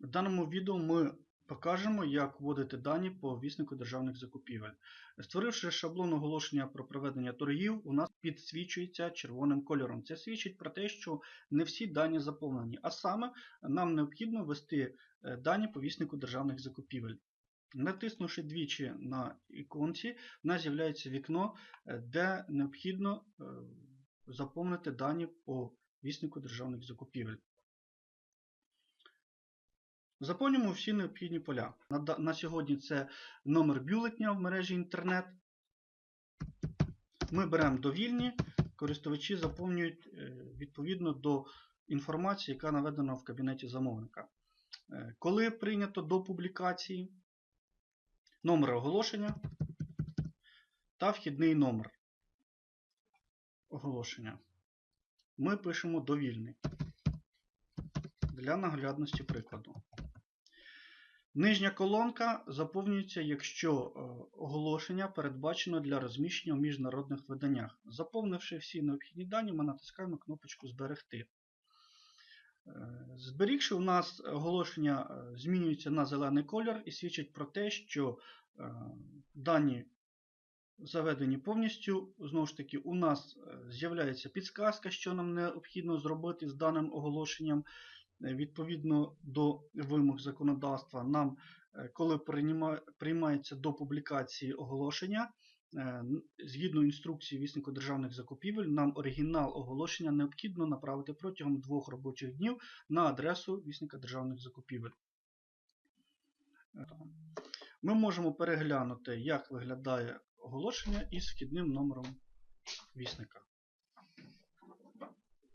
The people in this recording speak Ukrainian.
В даному відео ми покажемо, як вводити дані по віснику державних закупівель. Створивши шаблон оголошення про проведення торгів, у нас підсвічується червоним кольором. Це свідчить про те, що не всі дані заповнені, а саме нам необхідно ввести е, дані по віснику державних закупівель. Натиснувши двічі на іконці, у нас з'являється вікно, е, де необхідно е, заповнити дані по віснику державних закупівель. Заповнюємо всі необхідні поля. На, на сьогодні це номер бюлетня в мережі інтернет. Ми беремо довільні, користувачі заповнюють е, відповідно до інформації, яка наведена в кабінеті замовника. Е, Коли прийнято до публікації, номер оголошення та вхідний номер оголошення. Ми пишемо довільний для наглядності прикладу. Нижня колонка заповнюється, якщо е, оголошення передбачено для розміщення в міжнародних виданнях. Заповнивши всі необхідні дані, ми натискаємо кнопочку Зберегти. Е, Зберігши, у нас оголошення е, змінюється на зелений колір і свідчить про те, що дані заведені повністю. Знову ж таки, у нас з'являється підсказка, що нам необхідно зробити з даним оголошенням. Е, Відповідно до вимог законодавства, нам, е, коли приймається до публікації оголошення, е, згідно інструкції віснику державних закупівель, нам оригінал оголошення необхідно направити протягом двох робочих днів на адресу вісника державних закупівель. Ми можемо переглянути, як виглядає оголошення із вхідним номером вісника.